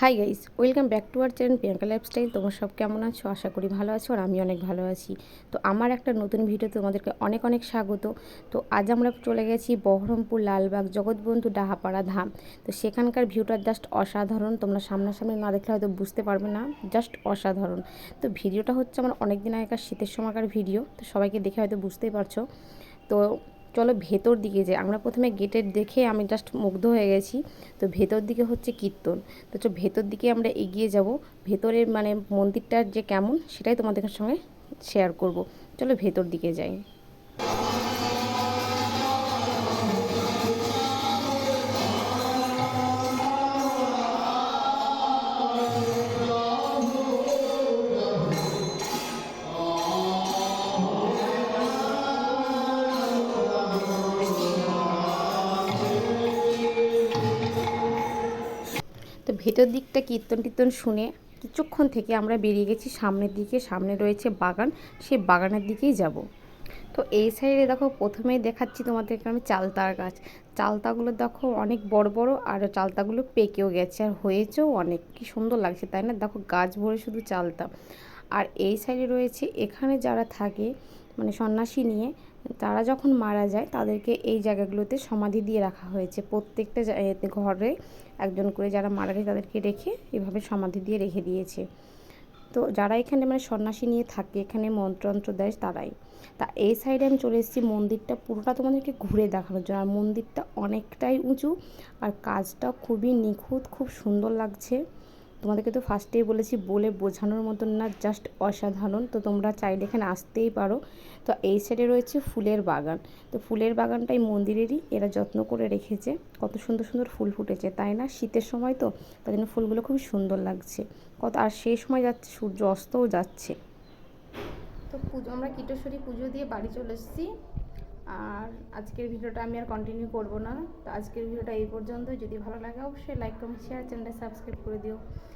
Hi guys welcome back to our channel Priyanka lifestyle তোমার সব কেমন আছো? আশা করি ভালো আছো আর আমি অনেক ভালো আছি। তো আমার একটা নতুন ভিডিও তোমাদেরকে অনেক অনেক স্বাগত। তো আজ আমরা চলে গেছি বহরমপুর লালবাগ জগৎবন্ধু ডাহাপাড়া ধাম। তো সেখানকার ভিউটা জাস্ট অসাধারণ। তোমরা সামনাসামনি না দেখলে হয়তো বুঝতে পারবে না জাস্ট অসাধারণ। তো ভিডিওটা হচ্ছে আমার অনেক দিন আগেকার শীতের সময়কার ভিডিও তো সবাইকে দেখে হয়তো বুঝতেই পারছ। তো চলো ভেতর দিকে যাই। আমরা প্রথমে গেটের দেখে আমি জাস্ট মুগ্ধ হয়ে গেছি। তো ভেতর দিকে হচ্ছে কীর্তন। তো চলো ভেতর দিকে আমরা এগিয়ে যাব। ভেতরের মানে মন্দিরটার যে কেমন সেটাই তোমাদের সঙ্গে শেয়ার করব। চলো ভেতর দিকে যাই। ভেতর দিকটা কীর্তন টীর্তন শুনে কিছুক্ষণ থেকে আমরা বেরিয়ে গেছি সামনের দিকে। সামনে রয়েছে বাগান, সেই বাগানের দিকেই যাব। তো এই সাইডে দেখো প্রথমেই দেখাচ্ছি তোমাদেরকে আমি চালতার গাছ। চালতাগুলো দেখো অনেক বড় বড় আর চালতাগুলো পেকেও গেছে আর হয়েছেও অনেক। কি সুন্দর লাগছে, তাই না? দেখো গাছ ভরে শুধু চালতা। আর এই সাইডে রয়েছে, এখানে যারা থাকে মানে সন্ন্যাসী নিয়ে তারা যখন মারা যায়, তাদেরকে এই জায়গাগুলোতে সমাধি দিয়ে রাখা হয়েছে। প্রত্যেকটা ঘরে একজন করে যারা মারা গেছে, তাদেরকে রেখে এভাবে সমাধি দিয়ে রেখে দিয়েছে। তো যারা এখানে মানে সন্ন্যাসী নিয়ে থাকে, এখানে মন্ত্রন্ত্র দেয় তারাই। তা এই সাইডে আমি চলে এসেছি, মন্দিরটা পুরোটা তোমাদেরকে ঘুরে দেখানোর জন্য আর মন্দিরটা অনেকটাই উঁচু, আর কাজটা খুবই নিখুঁত, খুব সুন্দর লাগছে। তোমাদেরকে তো ফার্স্টেই বলেছি, বলে বোঝানোর মতন না জাস্ট অসাধারণ। তো তোমরা চাইলে এখানে আসতেই পারো। তো এই সাইডে রয়েছে ফুলের বাগান। তো ফুলের বাগানটাই মন্দিরেরই, এরা যত্ন করে রেখেছে। কত সুন্দর সুন্দর ফুল ফুটেছে, তাই না? শীতের সময় তো তাই জন্য ফুলগুলো খুবই সুন্দর লাগছে। কত, আর সেই সময় যাচ্ছে, সূর্য অস্তও যাচ্ছে। তো পুজো, আমরা কীটেশ্বরী পুজো দিয়ে বাড়ি চলে এসেছি। আর আজকের ভিডিওটা আমি আর কন্টিনিউ করব না। তো আজকের ভিডিওটা এই পর্যন্ত যদি ভালো লাগে, অবশ্যই লাইক কমেন্ট শেয়ার চ্যানেলটা সাবস্ক্রাইব করে দিও।